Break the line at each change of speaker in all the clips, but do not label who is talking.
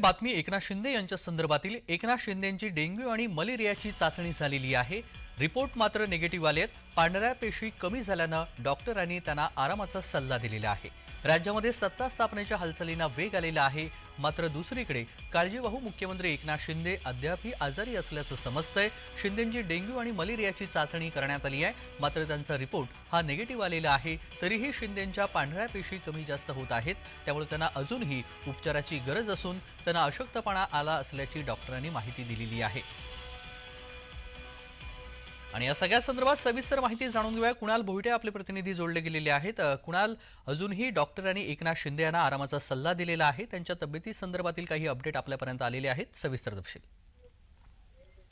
बातमी एकनाथ शिंदे यांच्या संदर्भातील. एकनाथ शिंदेंची डेंग्यू आणि मलेरियाची चाचणी झालेली आहे. रिपोर्ट मात्र निगेटिव्ह आले आहेत पांढऱ्या पेशी कमी झाल्यानं डॉक्टरांनी त्यांना आरामाचा सल्ला दिलेला आहे. राज्यामध्ये सत्ता स्थापनेच्या हालचालींना वेग आलेला आहे. मात्र दुसरीकडे काळजीवाहू मुख्यमंत्री एकनाथ शिंदे अद्यापही आजारी असल्याचं समजतंय. शिंदेंची डेंग्यू आणि मलेरियाची चाचणी करण्यात आली आहे. मात्र त्यांचा रिपोर्ट हा निगेटिव्ह आलेला आहे. तरीही शिंदेंच्या पांढऱ्या पेशी कमी जास्त होत आहेत. त्यामुळे त्यांना अजूनही उपचाराची गरज असून त्यांना अशक्तपणा आला असल्याची डॉक्टरांनी माहिती दिलेली आहे. आणि या सगळ्या संदर्भात सविस्तर माहिती जाणून घेऊया. कुणाल भोईटे आपले प्रतिनिधी जोडले गेलेले आहेत. कुणाल अजूनही डॉक्टरांनी एकनाथ शिंदे यांना आरामाचा सल्ला दिलेला आहे. त्यांच्या तब्येती संदर्भातील काही अपडेट आपल्यापर्यंत आलेले आहेत. सविस्तर तपशील.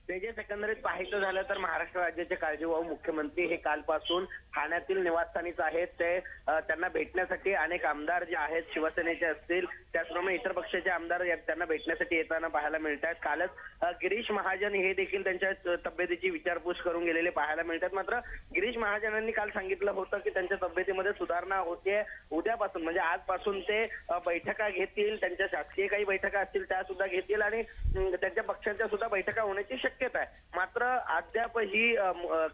तेजस एकंदरीत पाहायचं झालं तर महाराष्ट्र राज्याचे काळजीवाहू मुख्यमंत्री हे कालपासून ठाण्यातील निवासस्थानीच आहेत. ते त्यांना भेटण्यासाठी अनेक आमदार जे आहेत शिवसेनेचे असतील त्याचप्रमाणे इतर पक्षाचे आमदार त्यांना भेटण्यासाठी येताना पाहायला मिळत आहेत कालच गिरीश महाजन हे देखील त्यांच्या तब्येतीची विचारपूस करून गेलेले पाहायला मिळतात. मात्र गिरीश महाजनांनी काल सांगितलं होतं की त्यांच्या तब्येतीमध्ये सुधारणा होते उद्यापासून. म्हणजे आजपासून ते बैठका घेतील त्यांच्या शासकीय काही बैठका असतील त्या सुद्धा घेतील आणि त्यांच्या पक्षांच्या सुद्धा बैठका होण्याची शक्यता आहे. मात्र अद्यापही अ, म-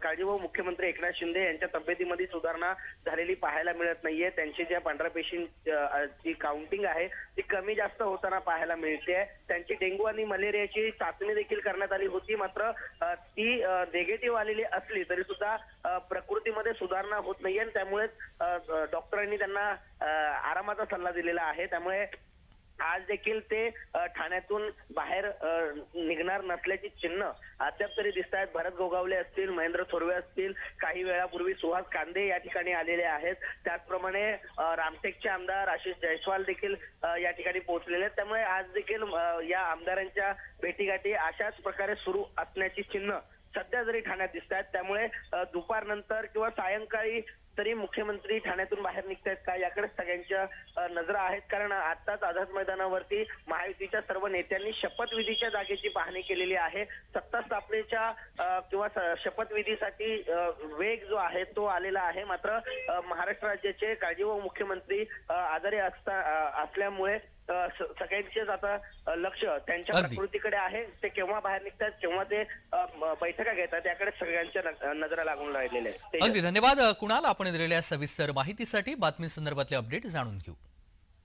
मुख्यमंत्री एकनाथ शिंदे यांच्या तब्येतीमध्ये सुधारणा झालेली पाहायला मिळत नाहीये. त्यांची ज्या पांढऱ्या पेशींची काउंटिंग आहे ती कमी जास्त होताना पाहायला मिळते. त्यांची डेंग्यू आणि मलेरियाची चाचणी देखील करण्यात आली होती. मात्र ती निगेटिव्ह आलेली असली तरी सुद्धा प्रकृतीमध्ये सुधारणा होत नाहीये. आणि त्यामुळेच डॉक्टरांनी त्यांना आरामाचा सल्ला दिलेला आहे. त्यामुळे आज देखील ते ठाण्यातून बाहेर निघणार नसल्याची चिन्ह अद्याप तरी दिसत आहेत भरत गोगावले असतील महेंद्र थोरवे असतील काही वेळापूर्वी सुहास कांदे या ठिकाणी आलेले आहेत. त्याचप्रमाणे रामटेकचे आमदार आशिष जयस्वाल देखील या ठिकाणी पोहोचलेले आहेत. त्यामुळे आज देखील या आमदारांच्या भेटीगाठी अशाच प्रकारे सुरू असण्याची चिन्ह सध्या जरी ठाण्यात दिसत आहेत त्यामुळे दुपारनंतर किंवा सायंकाळी तरी मुख्यमंत्री ठाण्यातून बाहेर निघतायत का? याकडे सगळ्यांच्या नजरा आहेत. कारण आताच आझाद मैदानावरती महायुतीच्या सर्व नेत्यांनी शपथविधीच्या जागेची पाहणी केलेली आहे. सत्ता स्थापनेच्या किंवा शपथविधीसाठी वेग जो आहे तो आलेला आहे. मात्र महाराष्ट्र राज्याचे काळजी व मुख्यमंत्री आजारी असता असल्यामुळे सगळ्यांचेच आता लक्ष त्यांच्या
अगदी.
प्रकृतीकडे आहे ते केव्हा बाहेर निघतात केव्हा ते अ, म- बैठका घेतात याकडे सगळ्यांच्या न- नजरा लागून राहिलेल्या आहेत.
अगदी धन्यवाद कुणाल आपण दिलेल्या सविस्तर माहितीसाठी बातमी संदर्भातले अपडेट जाणून घेऊ